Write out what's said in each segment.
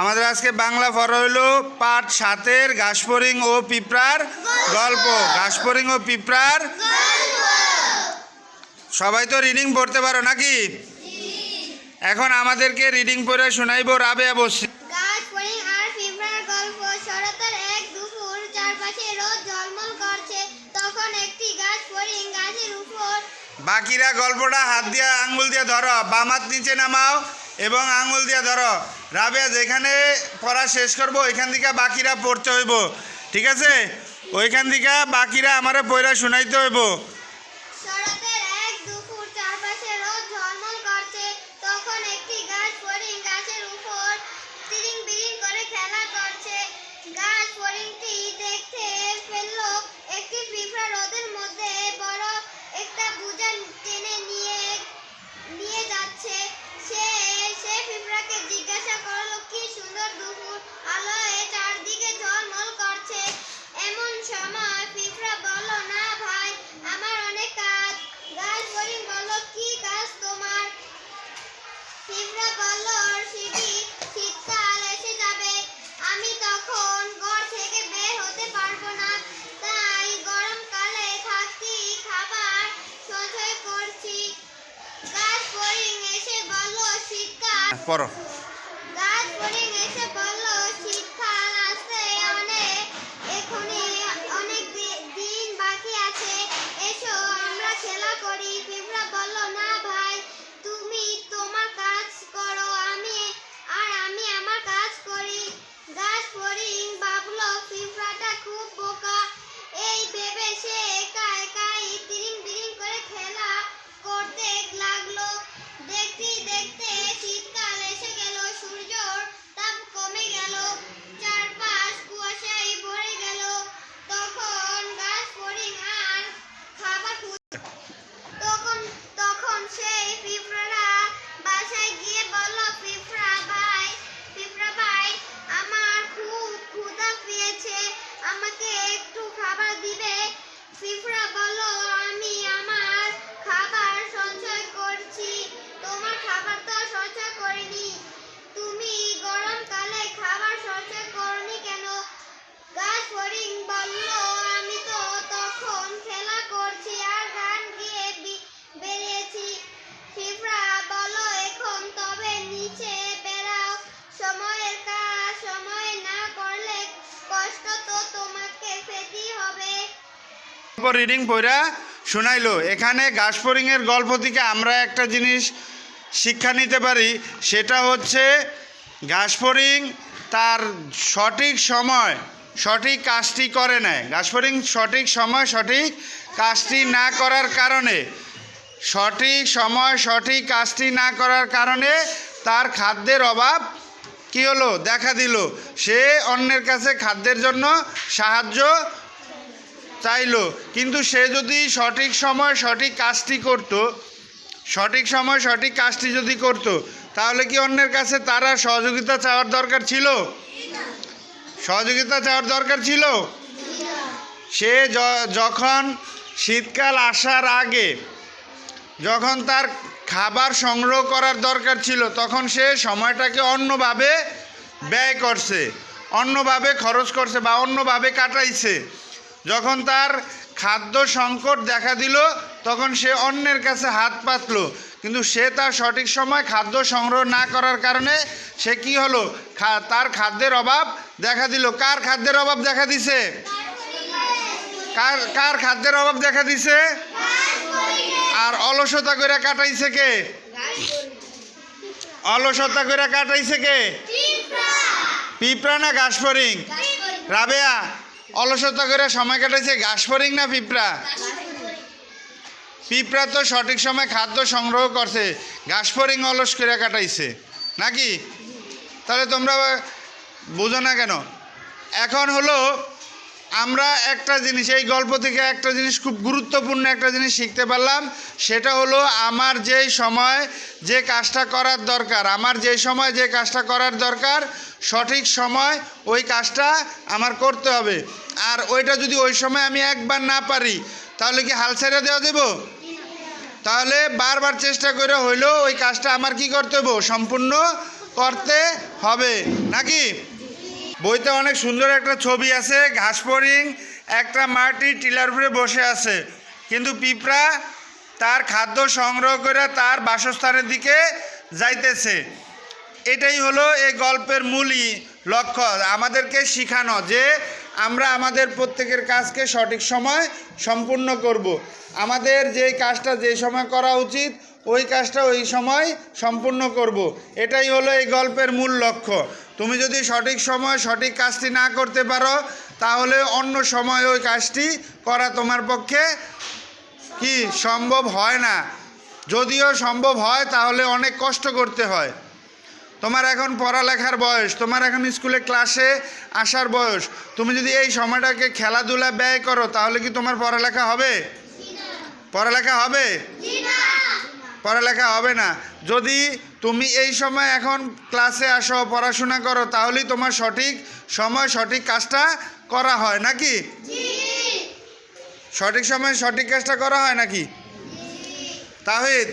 আমাদের আজকে বাংলা ফর হইল পাঠ সাতের ঘাসফড়িং ও পিঁপড়ার গল্প। ঘাসফড়িং ও পিঁপড়ার সবাই তো রিডিং পড়তে পারো নাকি? এখন আমাদেরকে রিডিং পড়ে শোনাইব রাবে বসি। বাকিরা গল্পটা হাত দিয়ে আঙ্গুল দিয়ে ধরো বামাত নিচে নামাও এবং আঙ্গুল দিয়ে ধরো। রাবেয়া, যেখানে পড়া শেষ করব, ওইখান থেকে বাকিরা পড়তে হইব, ঠিক আছে? ওইখান থেকে বাকিরা আমারে পয়রা শুনাইতে হইব শরতের এক দুপুর চারপাশে রোদ ঝলমল করছে তখন একটি গাছ ফড়িং গাছের উপর তিরিং বিরিং করে খেলা করছে গাছ ফড়িংটি দেখতে ফেলল একটি পিঁপড়া রোদের মধ্যে বড় একটা বোঝা টেনে নিয়ে নিয়ে যাচ্ছে সে সে পিঁপড়াকে জিজ্ঞাসা করল কি সুন্দর দুপুর আলোয় চারদিকে ঝলমল করছে এমন সময় পিঁপড়া বলল না ভাই আমার অনেক কাজ গাছ ফড়িং বলল কি কাজ তোমার পিঁপড়া বলল সেটি শীতকাল এসে যাবে আমি তখন ঘর থেকে বের হতে পারব না তাই গরমকালে থাকতি খাবার সঞ্চয় করছি গাছ ফড়িং এসে বলল শীতকাল গল্প রিডিং পড়া শোনাইলো। এখানে ঘাসফড়িংয়ের গল্প থেকে আমরা একটা জিনিস শিক্ষা নিতে পারি, সেটা হচ্ছে ঘাসফড়িং তার সঠিক সময় সঠিক কাজটি করে নেয় ঘাসফড়িং সঠিক সময় সঠিক কাজটি না করার কারণে, সঠিক সময় সঠিক কাজটি না করার কারণে তার খাদ্যের অভাব কি হলো? দেখা দিল। সে অন্যের কাছে খাদ্যের জন্য সাহায্য চাইলো। কিন্তু সে যদি সঠিক সময় সঠিক কাজটি করত, সঠিক সময় সঠিক কাজটি যদি করত, তাহলে কি অন্যের কাছে তারা সহযোগিতা চাওয়ার দরকার ছিল? সহযোগিতা চাওয়ার দরকার ছিল? সে যখন শীতকাল আসার আগে যখন তার খাবার সংগ্রহ করার দরকার ছিল, তখন সে সময়টাকে অন্যভাবে ব্যয় করছে, অন্যভাবে খরচ করছে বা অন্যভাবে কাটাইছে। যখন তার খাদ্য সংকট দেখা দিল তখন সে অন্যের কাছে হাত পাতলো। কিন্তু সে তার সঠিক সময় খাদ্য সংগ্রহ না করার কারণে সে কি হলো? তার খাদ্যের অভাব দেখা দিল। কার খাদ্যের অভাব দেখা দিছে? কার কার খাদ্যের অভাব দেখা দিছে? আর অলসতা করে কাটাইছে কে? অলসতা করে কাটাইছে কে? পিঁপড়া না ঘাসফড়িং? রাবেয়া। অলসতা করে সময় কাটাইছে ঘাসফড়িং না পিঁপড়া? পিঁপড়া তো সঠিক সময় খাদ্য সংগ্রহ করছে ঘাসফড়িং অলস করে কাটাইছে, নাকি? তাহলে তোমরা বুঝো না কেন? এখন হলো আমরা একটা জিনিস, এই গল্প থেকে একটা জিনিস খুব গুরুত্বপূর্ণ একটা জিনিস শিখতে পারলাম। সেটা হলো আমার যেই সময় যে কাজটা করার দরকার, আমার যেই সময় যে কাজটা করার দরকার, সঠিক সময় ওই কাজটা আমার করতে হবে। আর ওইটা যদি ওই সময় আমি একবার না পারি, তাহলে কি হাল ছেড়ে দেওয়া দেবো তাহলে বারবার চেষ্টা করে হইলেও ওই কাজটা আমার কি করতে হবে সম্পূর্ণ করতে হবে, নাকি? বইতে অনেক সুন্দর একটা ছবি আছে, ঘাস ফড়িং একটা মাটি টিলার উপরে বসে আছে কিন্তু পিঁপড়া তার খাদ্য সংগ্রহ করে তার বাসস্থানের দিকে যাইতেছে এটাই হলো এই গল্পের মূলই লক্ষ্য, আমাদেরকে শিখানো যে আমরা আমাদের প্রত্যেকের কাজকে সঠিক সময় সম্পূর্ণ করব। আমাদের যে কাজটা যে সময় করা উচিত, ওই কাজটা ওই সময় সম্পূর্ণ করব। এটাই হলো এই গল্পের মূল লক্ষ্য তুমি যদি সঠিক সময় সঠিক কাজটি না করতে পারো, তাহলে অন্য সময় ওই কাজটি করা তোমার পক্ষে কি সম্ভব হয় না। যদিও সম্ভব হয়, তাহলে অনেক কষ্ট করতে হয়। তোমার এখন পড়ালেখার বয়স, তোমার এখন স্কুলে ক্লাসে আসার বয়স, তুমি যদি এই সময়টাকে খেলাধুলা ব্যয় করো, তাহলে কি তোমার পড়ালেখা হবে? পড়ালেখা হবে? পড়ালেখা হবে না। যদি তুমি এই সময় এখন ক্লাসে আসো পড়াশোনা করো তাহলেই তোমার সঠিক সময় সঠিক কাজটা করা হয় নাকি? সঠিক সময় সঠিক কাজটা করা হয় নাকি? তাহিদ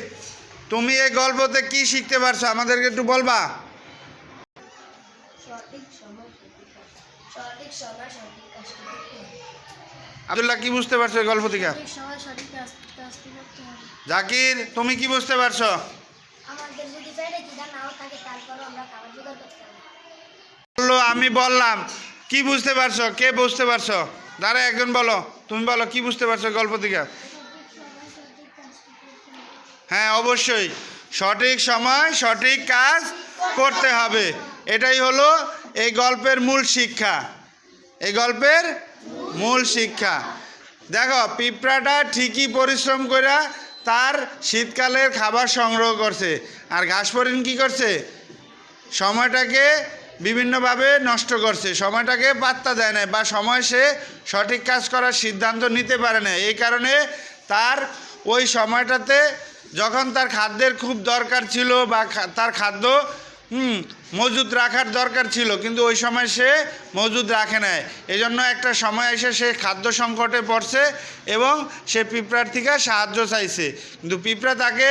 তুমি এই গল্পতে কি শিখতে পারছ? আমাদেরকে একটু বলবা। সঠিক সময় সঠিক সঠিক সময় সঠিক কাজটি আব্দুল্লাহ কি বুঝতে পারছ এই গল্প থেকে? জাকির তুমি কি বুঝতে পারছ? বলল আমি বললাম কি বুঝতে পারছ? কে বুঝতে পারছ? দাঁড়া একজন বলো তুমি বলো কি বুঝতে পারছ গল্প থেকে? হ্যাঁ অবশ্যই। সঠিক সময় সঠিক কাজ করতে হবে। এটাই হলো এই গল্পের মূল শিক্ষা। এই গল্পের মূল শিক্ষা। দেখো, পিঁপড়াটা ঠিকই পরিশ্রম করে তার শীতকালের খাবার সংগ্রহ করছে। আর ঘাস ঘাসফড়িং কী করছে? সময়টাকে বিভিন্নভাবে নষ্ট করছে। সময়টাকে পাত্তা দেয় না বা সময় সে সঠিক কাজ করার সিদ্ধান্ত নিতে পারে না এই কারণে তার ওই সময়টাতে যখন তার খাদ্যের খুব দরকার ছিল বা তার খাদ্য হুম, মজুদ রাখার দরকার ছিল, কিন্তু ওই সময় সে মজুদ রাখে নাই। এই জন্য একটা সময় এসে সে খাদ্য সংকটে পড়ছে এবং সে পিঁপড়ার থেকে সাহায্য চাইছে। কিন্তু পিঁপড়া তাকে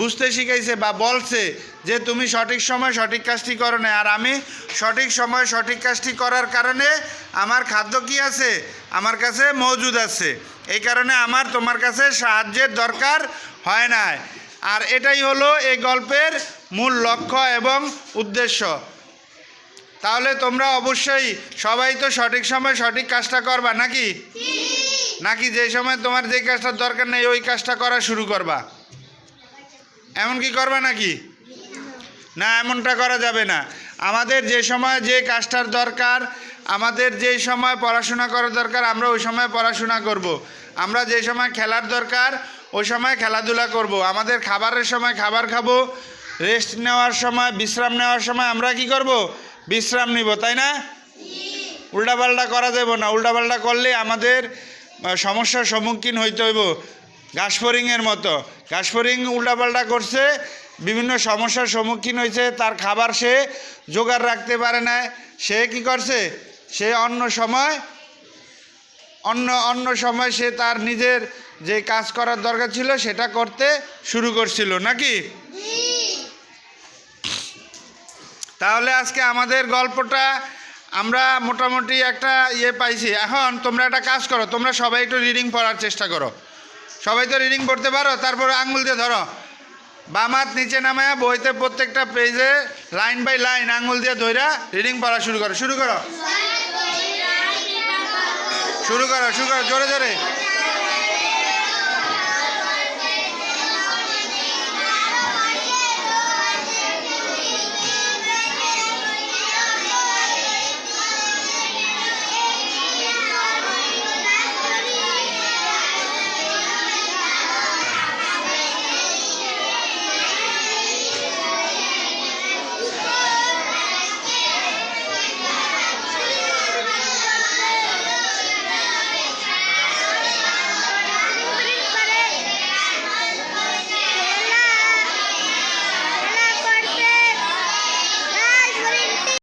বুঝতে শিখাইছে বা বলছে যে, তুমি সঠিক সময় সঠিক কাজটি করো না আর আমি সঠিক সময় সঠিক কাজটি করার কারণে আমার খাদ্য কি আছে? আমার কাছে মজুদ আছে। এই কারণে আমার তোমার কাছে সাহায্যের দরকার হয় না আর এটাই হলো এই গল্পের মূল লক্ষ্য এবং উদ্দেশ্য। তাহলে তোমরা অবশ্যই সবাই তো সঠিক সময় সঠিক কাজটা করবা নাকি? নাকি যে সময় তোমার যে কাজটার দরকার নেই ওই কাজটা করা শুরু করবা? এমন কি করবা নাকি? না, এমনটা করা যাবে না। আমাদের যে সময় যে কাজটার দরকার, আমাদের যে সময় পড়াশোনা করার দরকার, আমরা ওই সময় পড়াশোনা করব। আমরা যে সময় খেলার দরকার ওই সময় খেলাধুলা করব। আমাদের খাবারের সময় খাবার খাব রেস্ট নেওয়ার সময়, বিশ্রাম নেওয়ার সময় আমরা কি করব? বিশ্রাম নিব, তাই না? উল্টাপাল্টা করা যাব না। উল্টাপাল্টা করলে আমাদের সমস্যার সম্মুখীন হইতে হইব। ঘাসফড়িংয়ের মতো। ঘাসফড়িং উল্টাপাল্টা করছে, বিভিন্ন সমস্যার সম্মুখীন হয়েছে তার খাবার সে জোগাড় রাখতে পারে না। সে কি করছে? সে অন্য সময় অন্য অন্য সময় সে তার নিজের যে কাজ করার দরকার ছিল সেটা করতে শুরু করছিল, নাকি? তাহলে আজকে আমাদের গল্পটা আমরা মোটামুটি একটা ইয়ে পাইছি। এখন তোমরা একটা কাজ করো, তোমরা সবাই একটু রিডিং পড়ার চেষ্টা করো। সবাই তো রিডিং পড়তে পারো, তারপরে আঙুল দিয়ে ধরো। বামাত নিচে নামায় বইতে প্রত্যেকটা পেজে লাইন বাই লাইন আঙুল দিয়ে ধইরা রিডিং পড়া শুরু করো শুরু করো। শুরু করো শুরু করো জোরে জোরে।